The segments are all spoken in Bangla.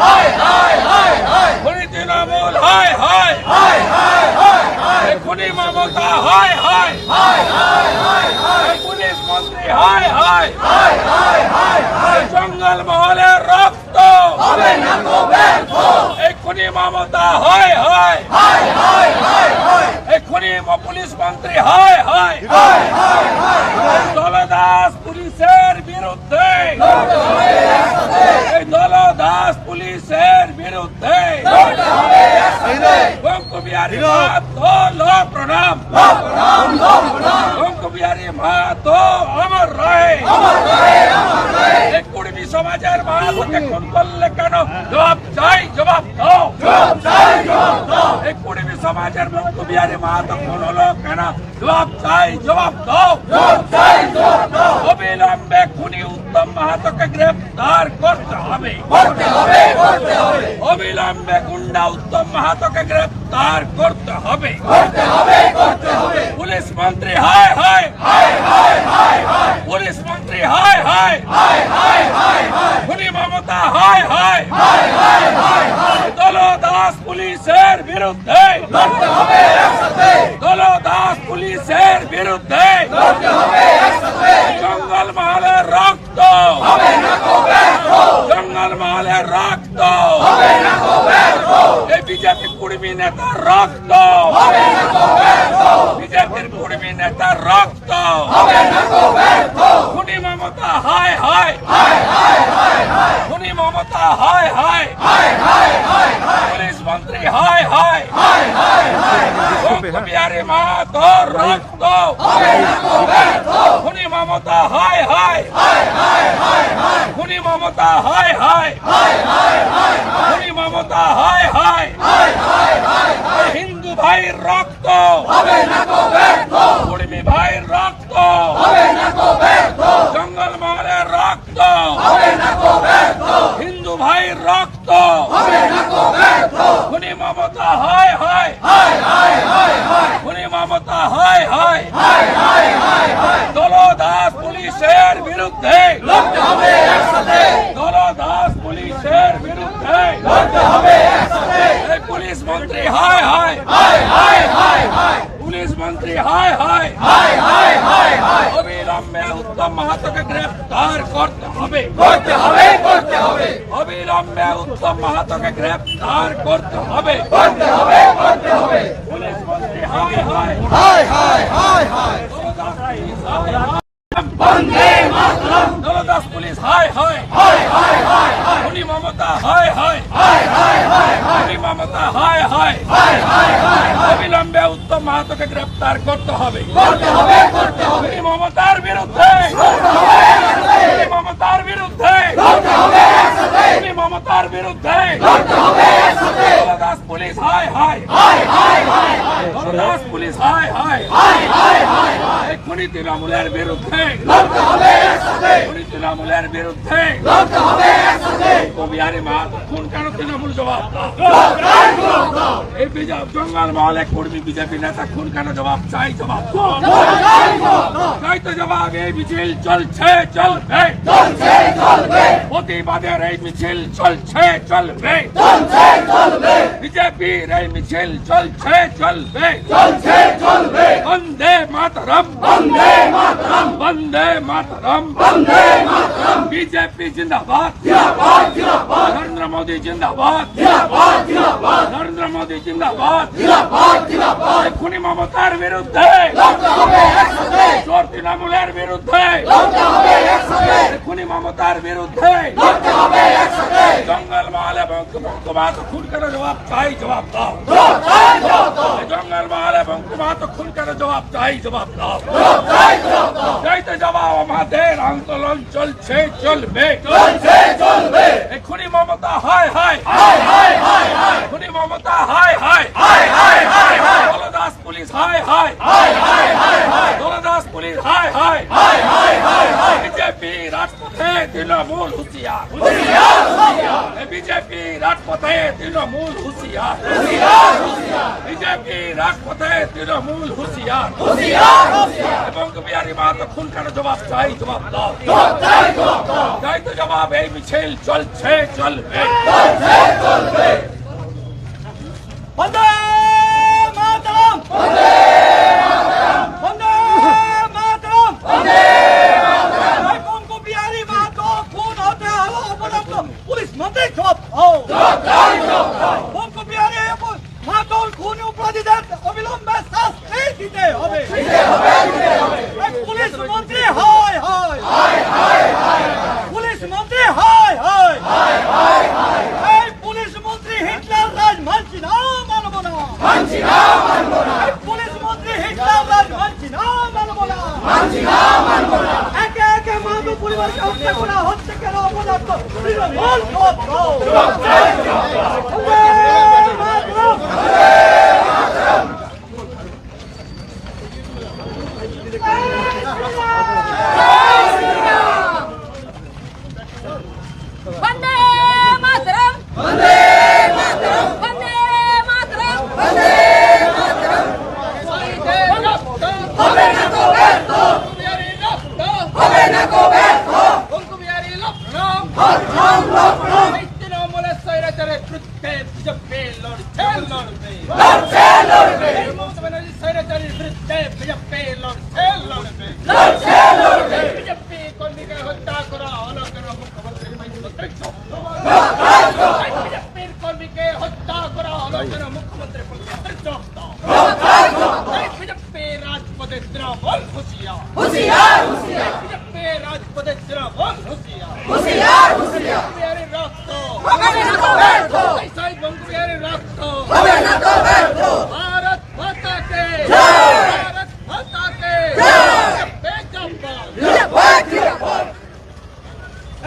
হায় খুনি তৃণমূল হায় হায় এই খুনি মমতা হায় হায় পুলিশ মন্ত্রী হায় হায় এই জঙ্গল মহলের রক্ত এই খুনি মমতা হায় হায় এই খুনি পুলিশ মন্ত্রী হায় হায় দলদাস পুলিশের বিরুদ্ধে এই দলদাস পুলিশের বিরুদ্ধে। বঙ্কু বিহারী মাহাতো ল প্রণাম। বঙ্কু বিহারী মাহাতো অমর রয়ে কুড়মি সমাজের মাহাতোকে খুন করলে কেন? জবাব চাই জবাব দাও। এই সমাজের বঙ্কু বিহারী খুন হলো কেন? জবাব চাই জবাব দাও। অবিলম্বে খুনি উত্তম মাহাতোকে গ্রেফতার করতে হবে। অবিলম্বে গুন্ডা উত্তম মাহাতোকে গ্রেফতার করতে হবে। পুলিশ মন্ত্রী হায় হায়। পুলিশ মন্ত্রী হায় হায়। খুনি মমতা হায় হায়। দলদাস পুলিশের বিরুদ্ধে। দলদাস পুলিশের বিরুদ্ধে। জঙ্গল মহলের রক্ত জঙ্গল মহলের রক্ত এই কুড়মি নেতার রক্ত। বিজেপির কুড়মি নেতার রক্ত। খুনি মমতা হায় হায়। খুনি মমতা হায় হায়। পুলিশ মন্ত্রী হায় হায়। বিহারী মাহাতোর রক্ত। খুনি মমতা, হায় হায়। খুনি মমতা, হায় হায়। খুনি মমতা, হায় হায়। হিন্দু ভাইয়ের রক্ত। কুড়মি ভাইয়ের রক্ত। জঙ্গল মহলের রক্ত। হিন্দু ভাইয়ের রক্ত। খুনি মমতা হায় হায়। খুনি মমতা হায় হায়। দলদাস পুলিশের বিরুদ্ধে। দলদাস পুলিশের বিরুদ্ধে। এই পুলিশ মন্ত্রী হায় হায়। পুলিশ মন্ত্রী হায় হায়। অবিলম্বে উত্তম মাহাতোকে গ্রেফতার করতে হবে। করতে হবে। অবিলম্বে উত্তম মাহাতোকে গ্রেফতার করতে হবে। করতে হবে করতে হবে। পুলিশ মন্ত্রী হায় হায়। হায় হায় হায় হায়। দলদাস পুলিশ হায় হায় বন্দে মাতরম। দলদাস পুলিশ হায় হায়। হায় হায় হায় হায়। খুনি মমতা হায় হায়। হায় হায় হায় হায়। খুনি মমতা হায় হায়। হায় হায় হায় অবিলম্বে উত্তম মাহাতোকে গ্রেফতার করতে হবে। করতে হবে করতে হবে। মমতার বিরুদ্ধে। মমতার বিরুদ্ধে। করতে হবে। একসাথে মমতার বিরুদ্ধে। করতে হবে একসাথে দলদাস পুলিশ হায় হায়। হায় হায় হায় দলদাস পুলিশ হায় হায়। হায় তৃণমূলের বিরুদ্ধে। লড়তে হবে একসাথে তৃণমূলের বিরুদ্ধে। করতে মাহাতো খুন কেন তৃণমূল জবাব? এই জঙ্গল মহলে কর্মী, বিজেপি নেতা খুন কেন জবাব? চাই জবাব। চাই তো জবাব, এই মিছিল চলছে, চলবে। প্রতিবাদের এই মিছিল চলছে, চলবে। বিজেপির এই মিছিল চলছে, চলবে। চলছে চলবে বন্দে মাতরম। বন্দে মাতরম। বন্দে মাতরম বন্দে মাতরম বিজেপি জিন্দাবাদ জিন্দাবাদ। জিন্দাবাদ। নরেন্দ্র মোদী জিন্দাবাদ। জিন্দাবাদ জিন্দাবাদ। নরেন্দ্র মোদী জিন্দাবাদ। জিন্দাবাদ জিন্দাবাদ। এই খুনি মমতার বিরুদ্ধে। করতে হবে একসাথে। চোর তৃণমূলের বিরুদ্ধে। খুনি মমতার বিরুদ্ধে। জঙ্গল মহলে বঙ্কুমাত খুন কেন জবাব চাই জবাব দাও। জঙ্গল মহলে বঙ্কুমাত খুন কেন জবাব চাই জবাব দাও। চাইতে জবাব আমাদের আন্দোলন চলছে চলবে। চলছে। মমতা হয় হয় হয় হয় হয় খুনি মমতা হায় হায় হায় হায় দলদাস পুলিশ হায় হায় হায় হায় হায় হায় দলদাস পুলিশ হায় হায় হায় হায় হায় হায় বিজেপি রাজপথে তৃণমূল হুঁশিয়ার বিজেপি রাজপথে তৃণমূল হুঁশিয়ার। বিজেপি রাজপথে তৃণমূল হুঁশিয়ার। এবং বিহারী মাহাতো খুন কেন জবাব চাই জবাব দাও। চাই তো জবাব এই মিছিল চলছে চলবে। চলবে। মাতরম বন্দে মাতরম বন্দে মাতরম কোন বিহারি মাতো খুন হতে হলো অপরাধ পুলিশ মন্ত্রী দাও কোন বিহারি মাতো খুন অপরাধীদের অবিলম্বে শাস্তি দিতে হবে। পুলিশ মন্ত্রী হয় হয় পুলিশ মন্ত্রী হয় হয় এই পুলিশ মন্ত্রী হিটলার রাজ মানছি না মানব না মানছি না মানব না পুলিশ মন্ত্রী হিটলার রাজ মানছি না মানব না মানছি না মানব না একে একে মানব পরিবারকে হত্যা করা হচ্ছে কেন অপদার্থ তৃণমূল জবাব দাও বন্দে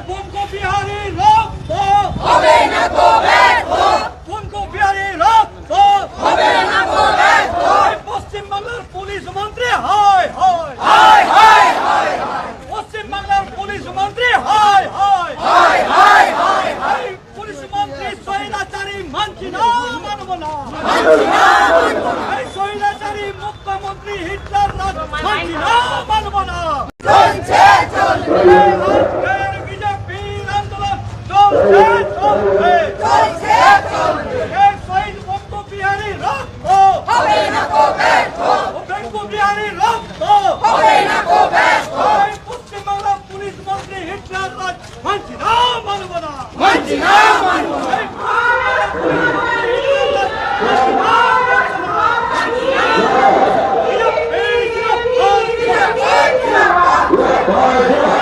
বঙ্গ বিহারি রক্ত। হবে না তো ব্যর্থ। বঙ্গ বিহারি রক্ত। হবে না তো ব্যর্থ। এই পশ্চিমবাংলার পুলিশ মন্ত্রী হয় হয় হায় হায় হায় পশ্চিম বাংলার পুলিশ মন্ত্রী হয় হয় হায় হায় হায় পুলিশ মন্ত্রী স্বৈরাচারী মানছি না মানব না। এই স্বৈরাচারী মুখ্যমন্ত্রী হিটলার রাজ মানছি না মানব না চলছে চলবে আজকের বিজেপির আন্দোলন চলছে চলবে চলছে চলবে এই শহীদ বঙ্গ বিহারী রক্ত হবে না তো ব্যর্থ বঙ্গ বিহারী রক্ত হবে না তো ব্যর্থ এই পশ্চিমবাংলার পুলিশ মন্ত্রী হিটলার রাজ মানছি না মানব না মানছি না মানব না এই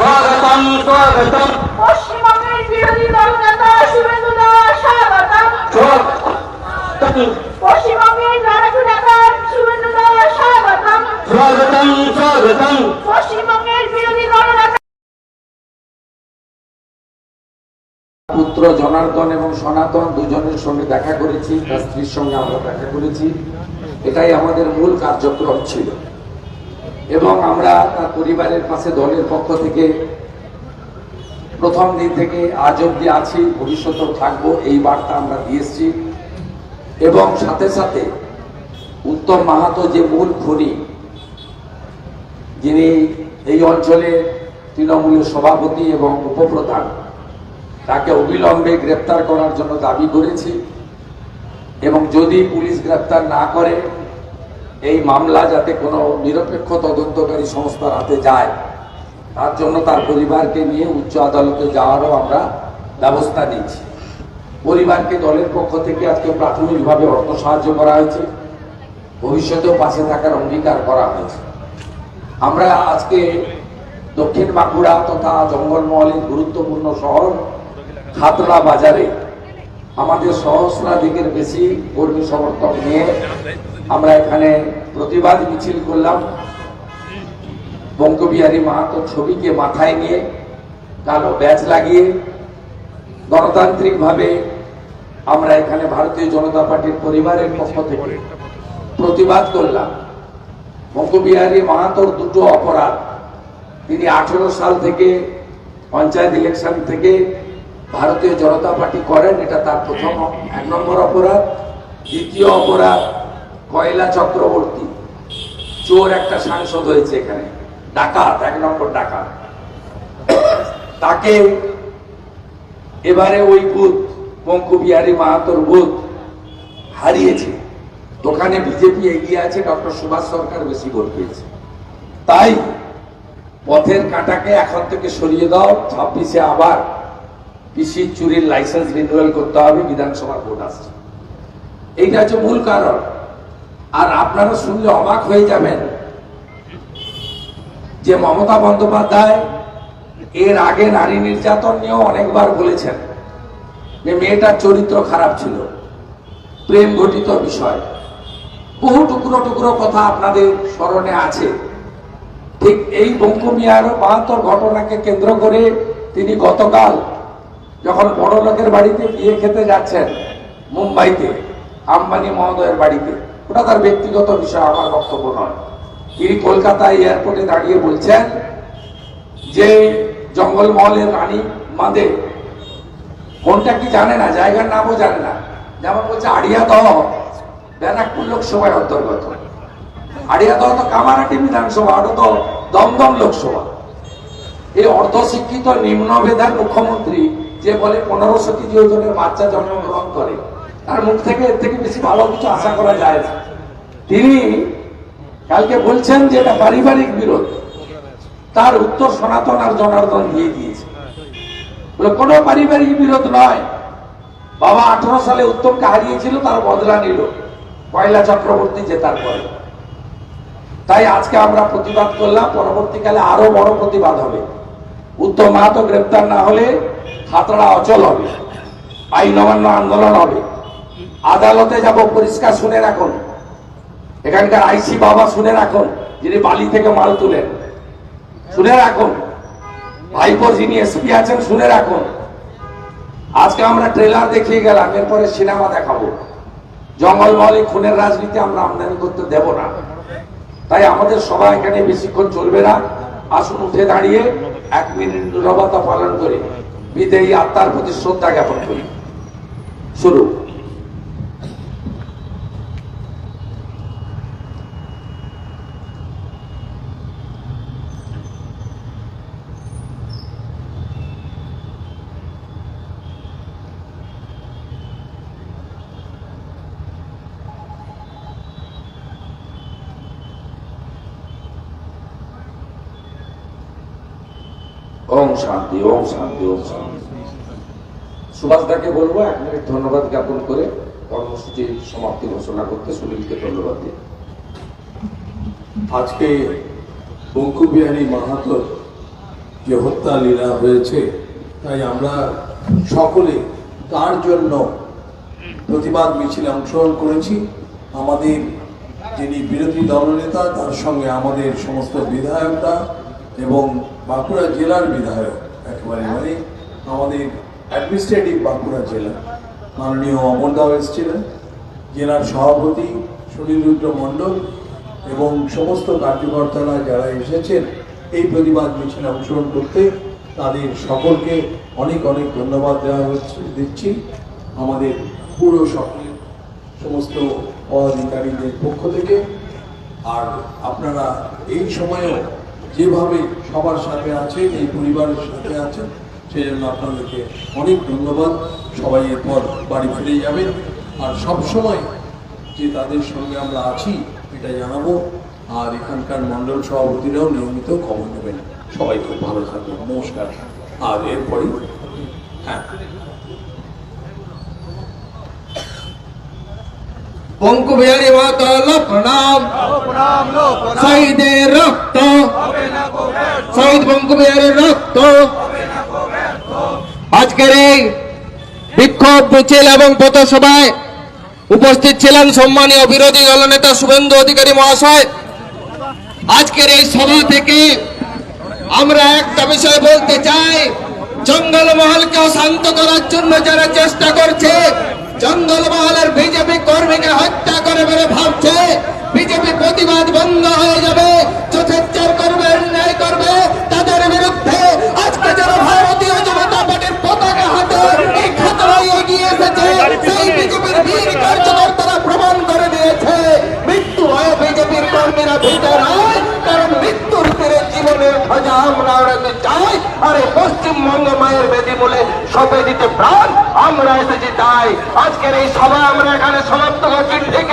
স্বাগতম স্বাগতম পশ্চিমবঙ্গের বিরোধী দল নেতা শুভেন্দু দাস স্বাগতম পশ্চিমবঙ্গের রাজু নেতা শুভেন্দু দাস স্বাগতম স্বাগতম। পশ্চিমবঙ্গের বিরোধী দল নেতা পুত্র জনার্দন এবং সনাতন দুজনের সঙ্গে দেখা করেছি তার স্ত্রীর সঙ্গে আমরা দেখা করেছি। এটাই আমাদের মূল কার্যক্রম ছিল। এবং আমরা তার পরিবারের পাশে দলের পক্ষ থেকে প্রথম দিন থেকে আজ অব্দি আছি ভবিষ্যতেও থাকব এই বার্তা আমরা দিয়েছি এবং সাথে সাথে উত্তম মাহাতো যে মূল খনি যিনি এই অঞ্চলে তৃণমূলের সভাপতি এবং উপপ্রধান, তাকে অবিলম্বে গ্রেপ্তার করার জন্য দাবি করেছি এবং যদি পুলিশ গ্রেপ্তার না করে, এই মামলা যাতে কোনো নিরপেক্ষ তদন্তকারী সংস্থার হাতে যায়, তার জন্য তার পরিবারকে নিয়ে উচ্চ আদালতে যাওয়ারও আমরা ব্যবস্থা নিচ্ছি পরিবারকে দলের পক্ষ থেকে আজকে প্রাথমিকভাবে অর্থ সাহায্য করা হয়েছে। ভবিষ্যতেও পাশে থাকার অঙ্গীকার করা হয়েছে। আমরা আজকে দক্ষিণ বাঁকুড়া তথা জঙ্গলমহলের গুরুত্বপূর্ণ শহর খাতড়া বাজারে আমাদের সহস্রাধিকের বেশি কর্মী সমর্থক নিয়ে আমরা এখানে প্রতিবাদ মিছিল করলাম। বঙ্গবিহারী মাহাতোর ছবিকে মাথায় নিয়ে কালো ব্যাচ লাগিয়ে গণতান্ত্রিকভাবে আমরা এখানে ভারতীয় জনতা পার্টির পরিবারের পক্ষ থেকে প্রতিবাদ করলাম। বঙ্গবিহারী মাহাতোর দুটো অপরাধ। তিনি আঠেরো সাল থেকে পঞ্চায়েত ইলেকশন থেকে ভারতীয় জনতা পার্টি করেন, এটা তার প্রথম এক নম্বর অপরাধ। দ্বিতীয় অপরাধ, কয়লা চক্রবর্তী। চোর একটা সাংসদ হয়েছে এখানে, ডাকাত, এক নম্বর ডাকাত। তাকে এবারে ওই বুথ, পঙ্কবিহারী মাহাতোর বুথ হারিয়েছে। ওখানে বিজেপি এগিয়ে আছে, ডক্টর সুভাষ সরকার বেশি ভোট পেয়েছে। তাই পথের কাঁটাকে এখন থেকে সরিয়ে দাও, ছাব্বিশে আবার কৃষি চুরির লাইসেন্স রিনিউয়াল করতে হবে বিধানসভা ভোট আসছে। এইটা হচ্ছে মূল কারণ। আর আপনারা শুনলে অবাক হয়ে যাবেন যে মমতা বন্দ্যোপাধ্যায় এর আগে নারী নির্যাতন নিয়েও অনেকবার বলেছেন যে মেয়েটার চরিত্র খারাপ ছিল। প্রেম ঘটিত বিষয়। বহু টুকরো টুকরো কথা আপনাদের স্মরণে আছে। ঠিক এই বঙ্কুমিয়ার বাহাত্তর ঘটনাকে কেন্দ্র করে তিনি গতকাল যখন বড় লোকের বাড়িতে বিয়ে খেতে যাচ্ছেন মুম্বাইতে, আম্বানি মহোদয়ের বাড়িতে, ওটা তার ব্যক্তিগত বিষয়, আমার বক্তব্য নয়। তিনি কলকাতা এয়ারপোর্টে দাঁড়িয়ে বলছেন যে জঙ্গলমহলের রানী মাদে, কোনটা কি জানে না, জায়গার নামও জানে না। যেমন বলছে, আড়িয়াদহ। লোকসভার অন্তর্গত। আড়িয়াদহ তো কামারাটি বিধানসভা, ওটা তো দমদম লোকসভা। এই অর্ধশিক্ষিত নিম্ন ভেদার মুখ্যমন্ত্রী যে বলে পনেরোশো কেজি ওজনের বাচ্চা জন্মগ্রহণ করে, তার মুখ থেকে এর থেকে বেশি ভালো কিছু আশা করা যায় না। তিনি কালকে বলছেন যে এটা পারিবারিক বিরোধ। তার উত্তর সনাতন আর জনার্দন দিয়ে দিয়েছে। বলে, কোনো পারিবারিক বিরোধ নয়। বাবা আঠারো সালে উত্তমকে হারিয়েছিল, তার বদলা নিল। কয়লা চক্রবর্তী জেতার পরে। তাই আজকে আমরা প্রতিবাদ করলাম, পরবর্তীকালে আরও বড় প্রতিবাদ হবে। উত্তম মাহাতো গ্রেপ্তার না হলে খাতড়া অচল হবে, আইন অমান্য আন্দোলন হবে। আদালতে যাব পরিষ্কার শুনে রাখুন। এখানকার আইসি বাবা শুনে রাখুন, যিনি বালি থেকে মাল তুলেন। শুনে রাখুন। ভাইপো যিনি এসপি আছেন, শুনে রাখুন। আজকে আমরা ট্রেলার দেখিয়ে গেলাম, এরপরে সিনেমা দেখাবো। জঙ্গলমহলে খুনের রাজনীতি আমরা আমদানি করতে দেব না। তাই আমাদের সবাই এখানে বেশিক্ষণ চলবে না। আসুন, উঠে দাঁড়িয়ে এক মিনিট নীরবতা পালন করে। বিদেয়ী আত্মার প্রতি শ্রদ্ধা জ্ঞাপন করি। শুরু। ওম শান্তি ওম শান্তি ওম শান্তি। সুভাষ দাকে বলব, এক মিনিট ধন্যবাদ জ্ঞাপন করে কর্মসূচির সমাপ্তি ঘোষণা করতে সুনীলকে ধন্যবাদ দিই। আজকে বঙ্কুবিহারী মাহাতোর যে হত্যা লীলা হয়েছে, তাই আমরা সকলে তার জন্য প্রতিবাদ মিছিলে অংশগ্রহণ করেছি। আমাদের যিনি বিরোধী দলনেতা, তার সঙ্গে আমাদের সমস্ত বিধায়করা এবং বাঁকুড়া জেলার বিধায়ক একেবারে মানে আমাদের অ্যাডমিনিস্ট্রেটিভ বাঁকুড়া জেলা। মাননীয় অমর দাও এসেছিলেন, জেলার সভাপতি সুনীল রুদ্র মণ্ডল এবং সমস্ত কার্যকর্তারা যারা এসেছেন, এই প্রতিবাদ মিছিলে অংশগ্রহণ করতে তাদের সকলকে অনেক অনেক ধন্যবাদ দেওয়া হচ্ছে, দিচ্ছি। আমাদের পুরো সকলের সমস্ত পদাধিকারীদের পক্ষ থেকে। আর আপনারা এই সময়েও যেভাবে সবার সাথে আছেন, এই পরিবারের সাথে আছেন, সেই জন্য আপনাদেরকে অনেক ধন্যবাদ। সবাই এরপর বাড়ি ফিরে যাবেন। আর সব সময় যে তাদের সঙ্গে আমরা আছি, এটা জানাব। আর এখানকার মণ্ডল সভাপতিরাও নিয়মিত খবর নেবেন। সবাই খুব ভালো থাকবেন নমস্কার। আর এরপরে হ্যাঁ। পঙ্কু বিহারী মাতাল প্রণাম শহীদের রক্ত শহীদ পঙ্কু বিহারীর রক্ত আজকের এই বিক্ষোভ মিছিল এবং পথসভায় উপস্থিত ছিলেন সম্মানীয় বিরোধী দলনেতা শুভেন্দু অধিকারী মহাশয়। আজকের এই সভা থেকে আমরা একটা বিষয় বলতে চাই জঙ্গলমহলকে শান্ত করার জন্য যারা চেষ্টা করছে জঙ্গলমহলের বিজেপি কর্মীকে হত্যা করে বলে ভাবছে, বিজেপি প্রতিবাদ বন্ধ হয়ে যাবে, যথেচ্ছার করবে, অন্যায় করবে, তাদের বিরুদ্ধে আজকে যারা ভারতীয় জনতা পার্টির পতাকা হাতে এগিয়ে এসেছে, সেই বিজেপির বীর প্রমাণ করে দিয়েছে, মৃত্যু হয় বিজেপির কর্মীরা ভিতর, কারণ মৃত্যুর জীবনের আমরা চাই। পশ্চিমবঙ্গ মায়ের বেদি বলে সপে দিতে প্রাণ। আমরা এসেছি তাই। আজকের এই সভা আমরা এখানে সমাপ্ত করছি। ঠিক